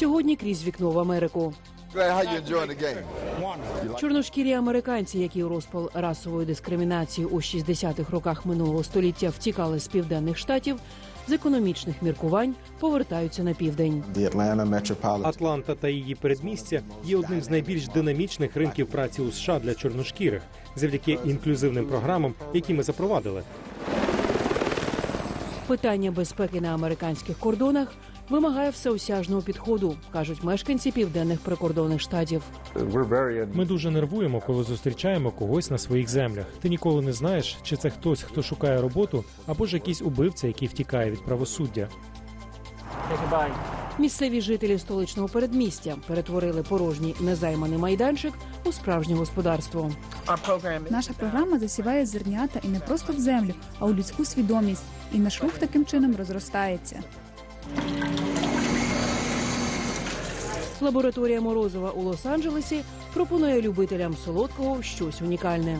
Сьогодні крізь вікно в Америку. Чорношкірі американці, які у розпал расової дискримінації у 60-х роках минулого століття втікали з південних штатів, з економічних міркувань повертаються на південь. Атланта та її передмістя є одним з найбільш динамічних ринків праці у США для чорношкірих завдяки інклюзивним програмам, які ми запровадили. Питання безпеки на американських кордонах вимагає всеосяжного підходу, кажуть мешканці південних прикордонних штатів. Ми дуже нервуємо, коли зустрічаємо когось на своїх землях. Ти ніколи не знаєш, чи це хтось, хто шукає роботу, або ж якийсь убивця, який втікає від правосуддя. Місцеві жителі столичного передмістя перетворили порожній незайманий майданчик у справжнє господарство. Наша програма засіває зернята і не просто в землю, а у людську свідомість. І наш рух таким чином розростається. Лабораторія Морозова у Лос-Анджелесі пропонує любителям солодкого щось унікальне.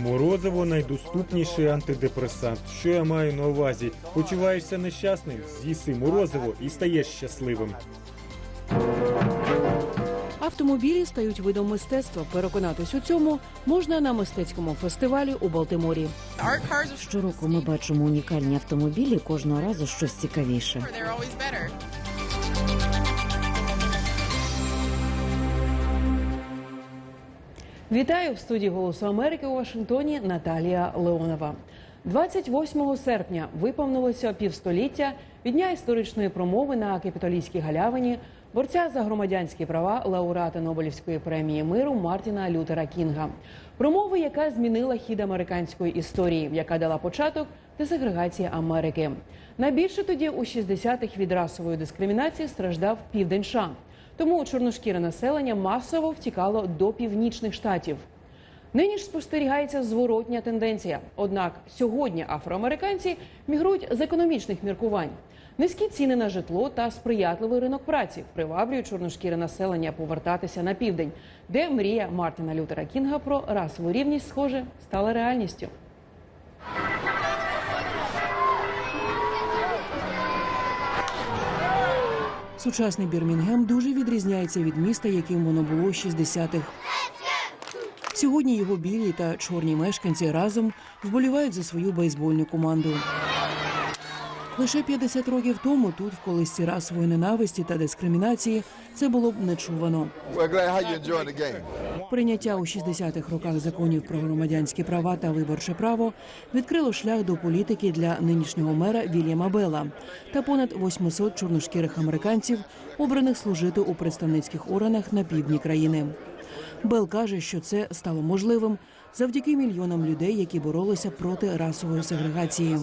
Морозиво найдоступніший антидепресант. Що я маю на увазі? Почуваєшся нещасним? З'їси морозиво і стаєш щасливим. Автомобілі стають видом мистецтва. Переконатись у цьому можна на мистецькому фестивалі у Балтиморі. Щороку ми бачимо унікальні автомобілі кожного разу щось цікавіше. Вітаю в студії Голосу Америки у Вашингтоні Наталія Леонова. 28 серпня виповнилося півстоліття від дня історичної промови на Капітолійській галявині борця за громадянські права лауреата Нобелівської премії миру Мартіна Лютера Кінга. Промови, яка змінила хід американської історії, яка дала початок десегрегації Америки. Найбільше тоді у 60-х від расової дискримінації страждав південь США. Тому чорношкіре населення масово втікало до північних штатів. Нині ж спостерігається зворотня тенденція. Однак сьогодні афроамериканці мігрують з економічних міркувань. Низькі ціни на житло та сприятливий ринок праці приваблюють чорношкіре населення повертатися на південь, де мрія Мартина Лютера Кінга про расову рівність, схоже, стала реальністю. Сучасний Бірмінгем дуже відрізняється від міста, яким воно було у 60-х. Сьогодні його білі та чорні мешканці разом вболівають за свою бейсбольну команду. Лише 50 років тому тут, в колисці расової ненависті та дискримінації, це було б нечувано. Прийняття у 60-х роках законів про громадянські права та виборче право відкрило шлях до політики для нинішнього мера Вільяма Белла та понад 800 чорношкірих американців, обраних служити у представницьких органах на півдні країни. Белл каже, що це стало можливим завдяки мільйонам людей, які боролися проти расової сегрегації.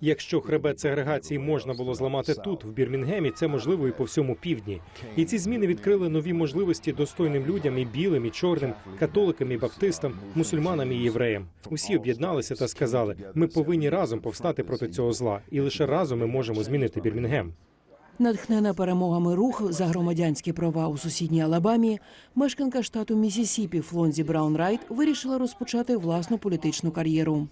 Якщо хребет сегрегації можна було зламати тут, в Бірмінгемі, це можливо і по всьому півдні. І ці зміни відкрили нові можливості достойним людям і білим, і чорним, католикам, і баптистам, мусульманам і євреям. Усі об'єдналися та сказали: ми повинні разом повстати проти цього зла, і лише разом ми можемо змінити Бірмінгем. Натхнена перемогами рух за громадянські права у сусідній Алабамі, мешканка штату Місісіпі Флонзі Браун Райт вирішила розпочати власну політичну кар'єру.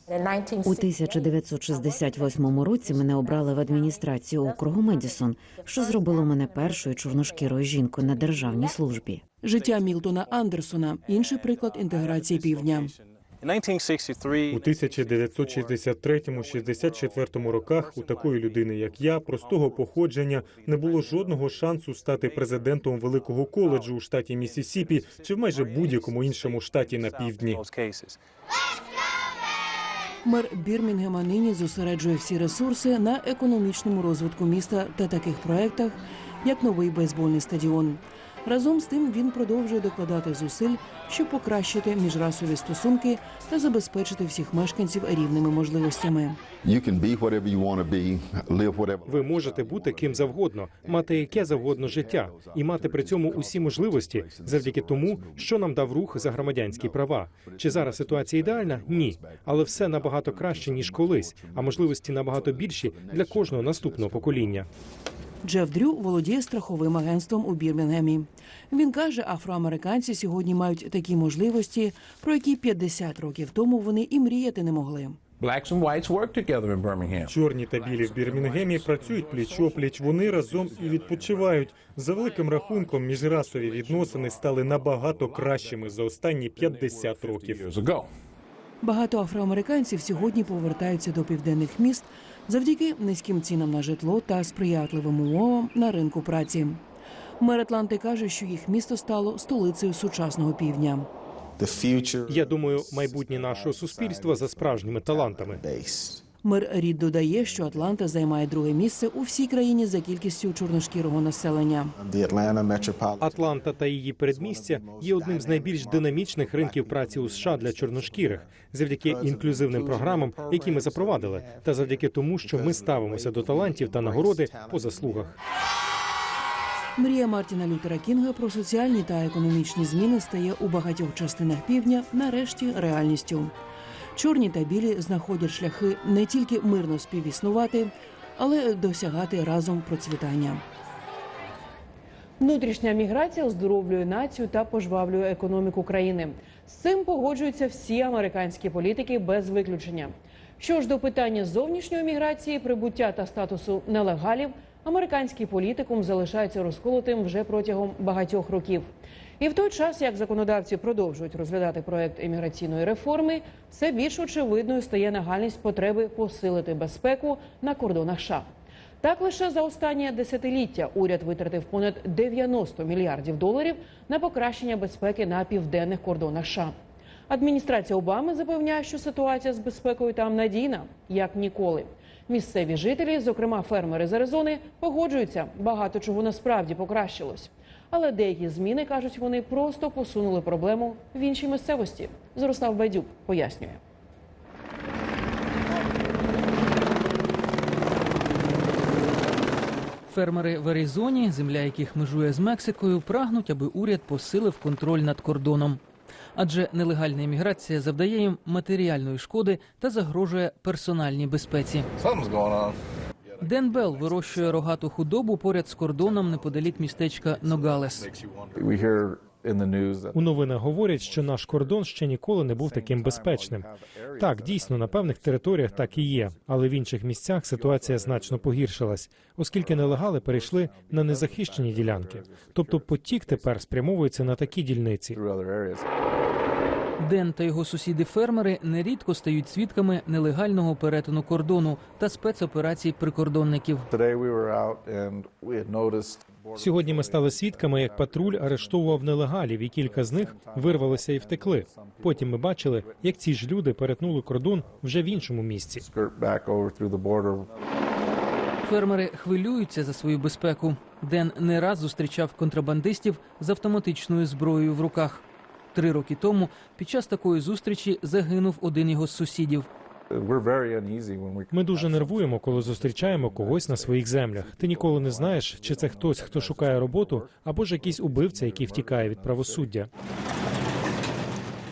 У 1968 році мене обрали в адміністрацію округу Медісон, що зробило мене першою чорношкірою жінкою на державній службі. Життя Мілтона Андерсона інший приклад інтеграції півдня. У 1963-64 роках у такої людини, як я, простого походження, не було жодного шансу стати президентом великого коледжу у штаті Місісіпі чи в майже будь-якому іншому штаті на півдні. Мер Бірмінгема нині зосереджує всі ресурси на економічному розвитку міста та таких проектах, як новий бейсбольний стадіон. Разом з тим він продовжує докладати зусиль, щоб покращити міжрасові стосунки та забезпечити всіх мешканців рівними можливостями. you can be whatever you want to be, live whatever. Ви можете бути ким завгодно, мати яке завгодно життя і мати при цьому усі можливості завдяки тому, що нам дав рух за громадянські права. Чи зараз ситуація ідеальна? Ні, але все набагато краще ніж колись, а можливості набагато більші для кожного наступного покоління. Джеф Дрю володіє страховим агентством у Бірмінгемі. Він каже, афроамериканці сьогодні мають такі можливості, про які 50 років тому вони і мріяти не могли. Blacks and whites work together in Birmingham. Чорні та білі в Бірмінгемі працюють пліч-опліч. Вони разом і відпочивають. За великим рахунком, міжрасові відносини стали набагато кращими за останні 50 років. Багато афроамериканців сьогодні повертаються до південних міст завдяки низьким цінам на житло та сприятливим умовам на ринку праці. Мер Атланти каже, що їх місто стало столицею сучасного півдня. Я думаю, майбутнє нашого суспільства за справжніми талантами. Мер Рід додає, що Атланта займає друге місце у всій країні за кількістю чорношкірого населення. Атланта та її передмістя є одним з найбільш динамічних ринків праці у США для чорношкірих, завдяки інклюзивним програмам, які ми запровадили, та завдяки тому, що ми ставимося до талантів та нагороди по заслугах. Мрія Мартіна Лютера Кінга про соціальні та економічні зміни стає у багатьох частинах півдня нарешті реальністю. Чорні та білі знаходять шляхи не тільки мирно співіснувати, але досягати разом процвітання. Внутрішня міграція оздоровлює націю та пожвавлює економіку країни. З цим погоджуються всі американські політики без виключення. Що ж до питання зовнішньої міграції, прибуття та статусу нелегалів, американський політикум залишається розколотим вже протягом багатьох років. І в той час, як законодавці продовжують розглядати проект імміграційної реформи, все більш очевидною стає нагальність потреби посилити безпеку на кордонах США. Так лише за останнє десятиліття уряд витратив понад 90 мільярдів доларів на покращення безпеки на південних кордонах США. Адміністрація Обами запевняє, що ситуація з безпекою там надійна, як ніколи. Місцеві жителі, зокрема фермери з Аризони, погоджуються, багато чого насправді покращилось. Але деякі зміни кажуть, вони просто посунули проблему в іншій місцевості. Зростав Байдюк пояснює. Фермери в Аризоні, земля яких межує з Мексикою, прагнуть, аби уряд посилив контроль над кордоном. Адже нелегальна імміграція завдає їм матеріальної шкоди та загрожує персональній безпеці. Ден Белл вирощує рогату худобу поряд з кордоном неподалік містечка Ногалес. У новинах говорять, що наш кордон ще ніколи не був таким безпечним. Так, дійсно, на певних територіях так і є, але в інших місцях ситуація значно погіршилась, оскільки нелегали перейшли на незахищені ділянки. Тобто потік тепер спрямовується на такі дільниці. Ден та його сусіди-фермери нерідко стають свідками нелегального перетину кордону та спецоперацій прикордонників. Сьогодні ми стали свідками, як патруль арештовував нелегалів, і кілька з них вирвалися і втекли. Потім ми бачили, як ці ж люди перетнули кордон вже в іншому місці. Фермери хвилюються за свою безпеку. Ден не раз зустрічав контрабандистів з автоматичною зброєю в руках. Три роки тому під час такої зустрічі загинув один його з сусідів. Ми дуже нервуємо, коли зустрічаємо когось на своїх землях. Ти ніколи не знаєш, чи це хтось, хто шукає роботу, або ж якийсь убивця, який втікає від правосуддя.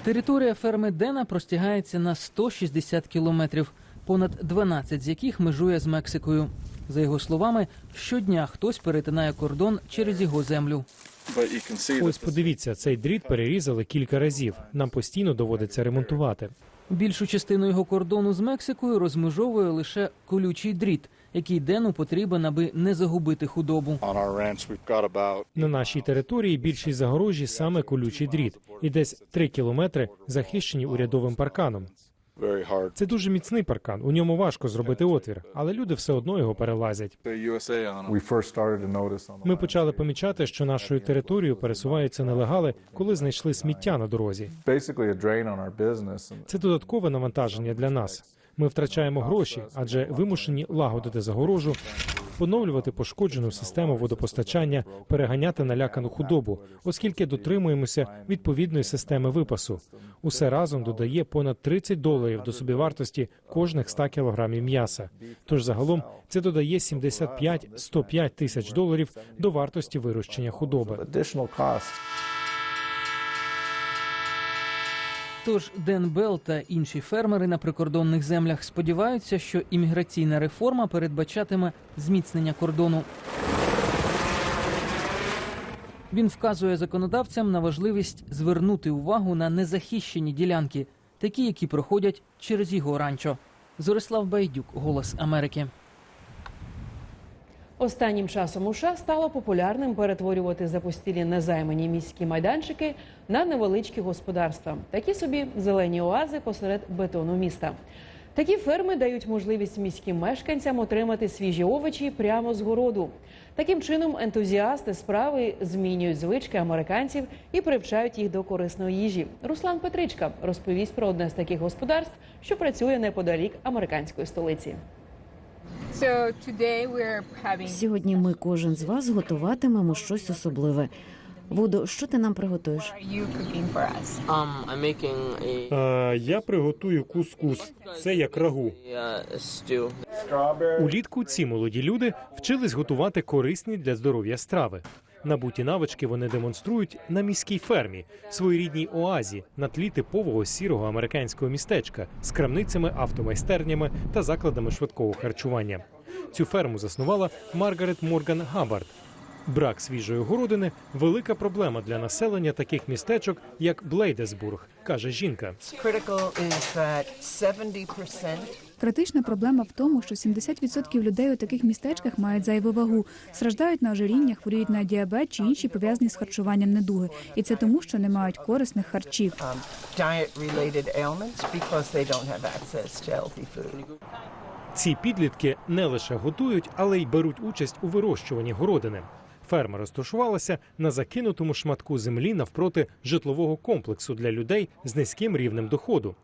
Територія ферми Дена простягається на 160 кілометрів, понад 12 з яких межує з Мексикою. За його словами, щодня хтось перетинає кордон через його землю. Ось подивіться, цей дріт перерізали кілька разів. Нам постійно доводиться ремонтувати. Більшу частину його кордону з Мексикою розмежовує лише колючий дріт, який Дену потрібен, аби не загубити худобу. На нашій території більшість загорожі саме колючий дріт, і десь три кілометри захищені урядовим парканом. Це дуже міцний паркан. У ньому важко зробити отвір, але люди все одно його перелазять. Ми почали помічати, що нашою територією пересуваються нелегали, коли знайшли сміття на дорозі. Це додаткове навантаження для нас. Ми втрачаємо гроші, адже вимушені лагодити загорожу, поновлювати пошкоджену систему водопостачання, переганяти налякану худобу, оскільки дотримуємося відповідної системи випасу. Усе разом додає понад 30 доларів до собівартості кожних 100 кілограмів м'яса. Тож загалом це додає 75-105 тисяч доларів до вартості вирощення худоби. Тож Ден Белл та інші фермери на прикордонних землях сподіваються, що імміграційна реформа передбачатиме зміцнення кордону. Він вказує законодавцям на важливість звернути увагу на незахищені ділянки, такі, які проходять через його ранчо. Зорислав Байдюк, Голос Америки. Останнім часом у США стало популярним перетворювати запустілі незаймані міські майданчики на невеличкі господарства. Такі собі зелені оази посеред бетону міста. Такі ферми дають можливість міським мешканцям отримати свіжі овочі прямо з городу. Таким чином, ентузіасти справи змінюють звички американців і привчають їх до корисної їжі. Руслан Петричка розповість про одне з таких господарств, що працює неподалік американської столиці. Сьогодні ми кожен з вас готуватимемо щось особливе. Вудо, що ти нам приготуєш? what are you cooking for us? I'm making a, А я приготую кускус. Це як рагу. uh. Улітку ці молоді люди вчились готувати корисні для здоров'я страви. Набуті навички вони демонструють на міській фермі, своєрідній оазі на тлі типового сірого американського містечка з крамницями, автомайстернями та закладами швидкого харчування. Цю ферму заснувала Маргарет Морган Габбард. Брак свіжої городини велика проблема для населення таких містечок, як Блейдесбург, каже жінка. Critical is that 70% Критична проблема в тому, що 70% людей у таких містечках мають зайву вагу, страждають на ожиріння, хворіють на діабет чи інші пов'язані з харчуванням недуги. І це тому, що не мають корисних харчів. um. Ці підлітки не лише готують, але й беруть участь у вирощуванні городини. Ферма розташувалася на закинутому шматку землі навпроти житлового комплексу для людей з низьким рівнем доходу.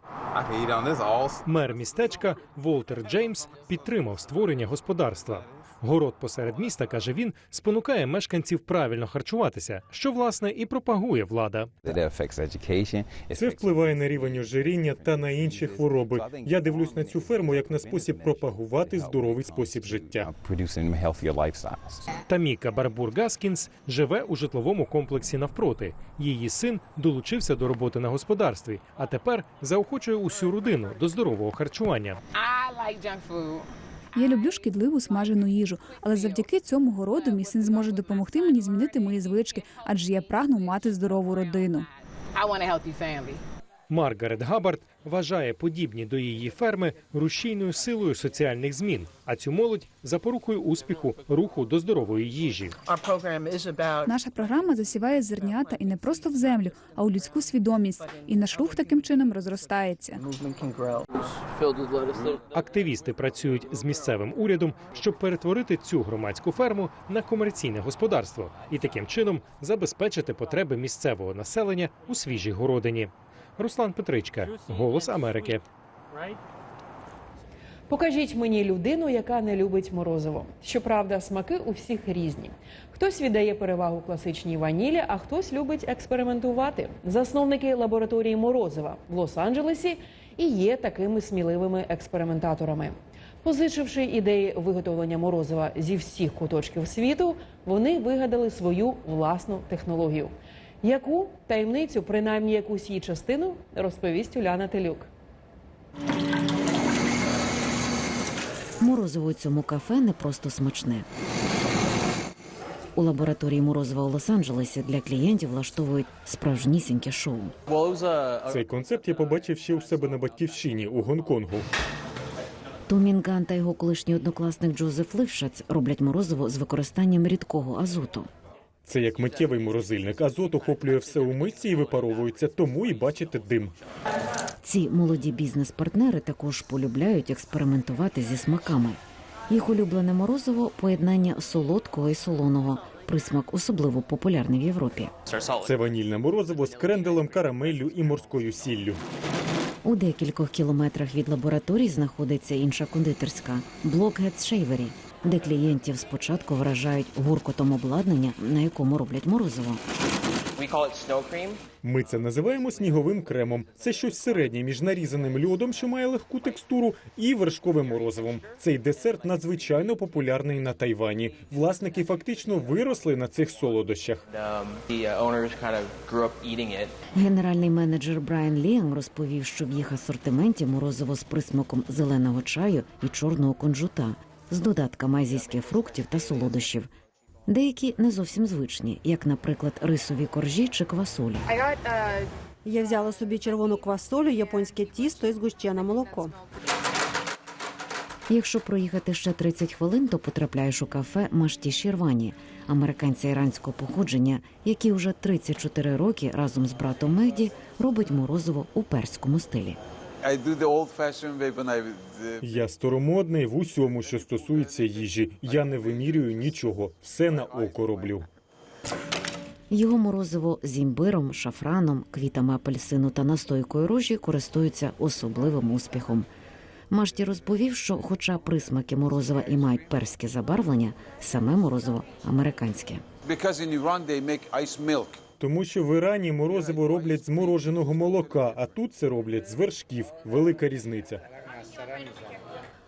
Мер містечка Волтер Джеймс підтримав створення господарства. Город посеред міста, каже він, спонукає мешканців правильно харчуватися, що власне і пропагує влада. Це впливає на рівень ожиріння та на інші хвороби. Я дивлюсь на цю ферму як на спосіб пропагувати здоровий спосіб життя. Таміка Барбур Гаскінс живе у житловому комплексі навпроти. Її син долучився до роботи на господарстві, а тепер заохочує усю родину до здорового харчування. Я люблю шкідливу смажену їжу, але завдяки цьому городу мій син зможе допомогти мені змінити мої звички, адже я прагну мати здорову родину. Маргарет Габбард вважає подібні до її ферми рушійною силою соціальних змін, а цю молодь запорукою успіху руху до здорової їжі. Наша програма засіває зернята і не просто в землю, а у людську свідомість. І наш рух таким чином розростається. Активісти працюють з місцевим урядом, щоб перетворити цю громадську ферму на комерційне господарство і таким чином забезпечити потреби місцевого населення у свіжій городині. Руслан Петричка, Голос Америки. Покажіть мені людину, яка не любить морозиво. Щоправда, смаки у всіх різні. Хтось віддає перевагу класичній ванілі, а хтось любить експериментувати. Засновники лабораторії морозива в Лос-Анджелесі і є такими сміливими експериментаторами. Позичивши ідеї виготовлення морозива зі всіх куточків світу, вони вигадали свою власну технологію. Яку таємницю, принаймні якусь її частину, розповість Уляна Телюк. Морозиво у цьому кафе не просто смачне. У лабораторії морозива у Лос-Анджелесі для клієнтів влаштовують справжнісіньке шоу. Цей концепт я побачив ще у себе на батьківщині у Гонконгу. Томінган та його колишній однокласник Джозеф Лившац роблять морозиво з використанням рідкого азоту. Це як миттєвий морозильник. Азот охоплює все у митці і випаровується, тому і бачите дим. Ці молоді бізнес-партнери також полюбляють експериментувати зі смаками. Їх улюблене морозиво поєднання солодкого і солоного. Присмак особливо популярний в Європі. Це ванільне морозиво з кренделем, карамеллю і морською сіллю. У декількох кілометрах від лабораторій знаходиться інша кондитерська Blockhead Shavery, де клієнтів спочатку вражають гуркотом обладнання, на якому роблять морозиво. Ми це називаємо сніговим кремом. Це щось середнє між нарізаним льодом, що має легку текстуру, і вершковим морозивом. Цей десерт надзвичайно популярний на Тайвані. Власники фактично виросли на цих солодощах. Um, uh. Генеральний менеджер Брайан Ліам розповів, що в їх асортименті морозиво з присмаком зеленого чаю і чорного кунжута з додатками азійських фруктів та солодощів. Деякі не зовсім звичні, як, наприклад, рисові коржі чи квасолі. Я взяла собі червону квасолю, японське тісто і згущене молоко. Якщо проїхати ще 30 хвилин, то потрапляєш у кафе Машті Шірвані, американця іранського походження, який уже 34 роки разом з братом Мехді робить морозиво у перському стилі. I do the old-fashioned way when I. The... Я старомодний в усьому, що стосується їжі. Я не вимірюю нічого, все на око роблю. Його морозиво з імбиром, шафраном, квітами апельсину та настойкою рожі користуються особливим успіхом. Машті розповів, що, хоча присмаки морозива і мають перське забарвлення, саме морозиво американське. Тому що в Ірані морозиво роблять з мороженого молока, а тут це роблять з вершків. Велика різниця.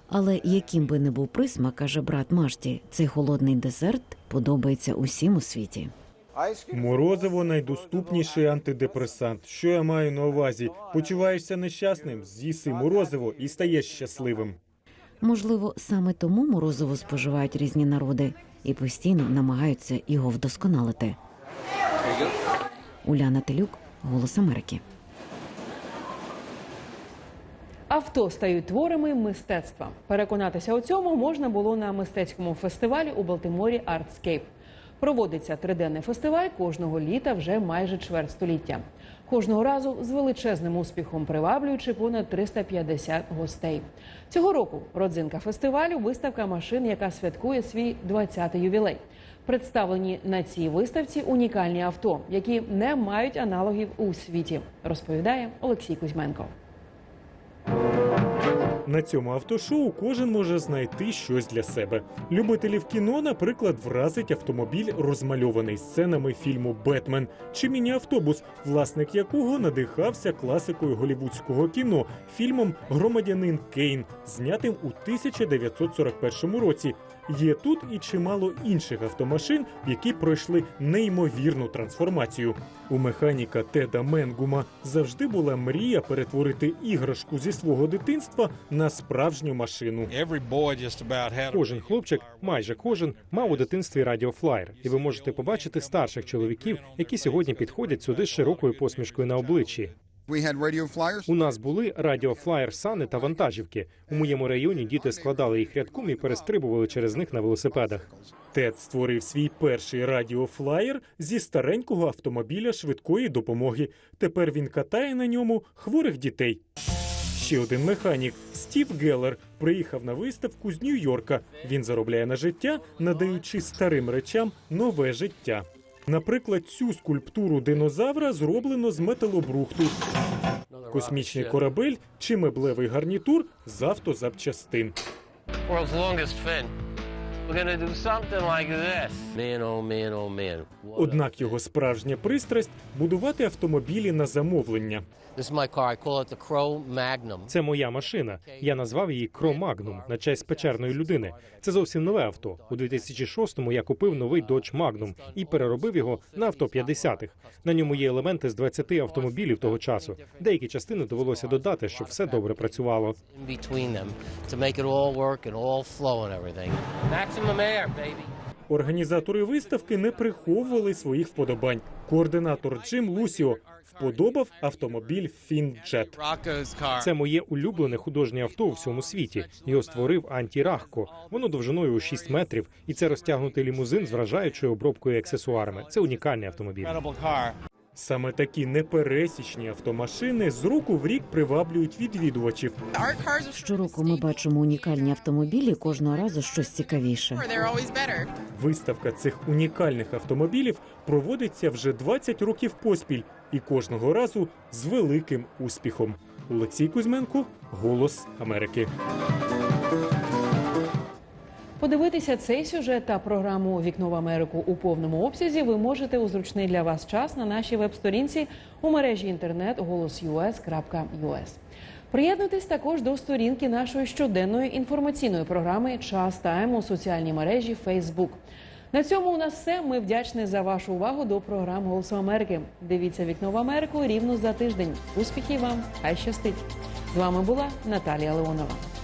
Але яким би не був присмак, каже брат Машті, цей холодний десерт подобається усім у світі. Морозиво найдоступніший антидепресант. Що я маю на увазі? Почуваєшся нещасним, з'їси морозиво і стаєш щасливим. Можливо, саме тому морозиво споживають різні народи і постійно намагаються його вдосконалити. Уляна Телюк, Голос Америки. Авто стають творами мистецтва. Переконатися у цьому можна було на мистецькому фестивалі у Балтиморі Artscape. Проводиться триденний фестиваль кожного літа вже майже чверть століття. Кожного разу з величезним успіхом приваблюючи понад 350 гостей. Цього року родзинка фестивалю виставка машин, яка святкує свій 20-й ювілей. Представлені на цій виставці унікальні авто, які не мають аналогів у світі, розповідає Олексій Кузьменко. На цьому автошоу кожен може знайти щось для себе. Любителів кіно, наприклад, вразить автомобіль, розмальований сценами фільму Бетмен чи міні-автобус, власник якого надихався класикою голівудського кіно фільмом Громадянин Кейн, знятим у 1941 році. Є тут і чимало інших автомашин, які пройшли неймовірну трансформацію. У механіка Теда Менгума завжди була мрія перетворити іграшку зі свого дитинства на справжню машину. Кожен хлопчик, майже кожен, мав у дитинстві радіофлаєр, і ви можете побачити старших чоловіків, які сьогодні підходять сюди з широкою посмішкою на обличчі. У нас були радіофлаєр сани та вантажівки. У моєму районі діти складали їх рядком і перестрибували через них на велосипедах. Тед створив свій перший радіофлаєр зі старенького автомобіля швидкої допомоги. Тепер він катає на ньому хворих дітей. Ще один механік Стів Геллер приїхав на виставку з Нью-Йорка. Він заробляє на життя, надаючи старим речам нове життя. Наприклад, цю скульптуру динозавра зроблено з металобрухту. Космічний корабель чи меблевий гарнітур з автозапчастин. Однак його справжня пристрасть будувати автомобілі на замовлення. This is my car. I call it the Crow Magnum. Це моя машина. Я назвав її Кромагнум на честь печерної людини. Це зовсім нове авто. У 2006-му я купив новий Dodge Magnum і переробив його на авто 50-х. На ньому є елементи з 20 автомобілів того часу. Деякі частини довелося додати, щоб все добре працювало. Організатори виставки не приховували своїх вподобань. Координатор Джим Лусіо вподобав автомобіль Фінджет. Це моє улюблене художнє авто у всьому світі. Його створив Анті Рахко. Воно довжиною у 6 метрів, і це розтягнутий лімузин з вражаючою обробкою і аксесуарами. Це унікальний автомобіль. Саме такі непересічні автомашини з року в рік приваблюють відвідувачів. Щороку ми бачимо унікальні автомобілі, кожного разу щось цікавіше. Виставка цих унікальних автомобілів проводиться вже 20 років поспіль і кожного разу з великим успіхом. Олексій Кузьменко, Голос Америки. Подивитися цей сюжет та програму Вікно в Америку у повному обсязі ви можете у зручний для вас час на нашій веб-сторінці у мережі інтернет голос.us.us. Приєднуйтесь також до сторінки нашої щоденної інформаційної програми Час Тайм у соціальній мережі Facebook. На цьому у нас все. Ми вдячні за вашу увагу до програм Голосу Америки. Дивіться вікно в Америку рівно за тиждень. Успіхів вам! Хай щастить! З вами була Наталія Леонова.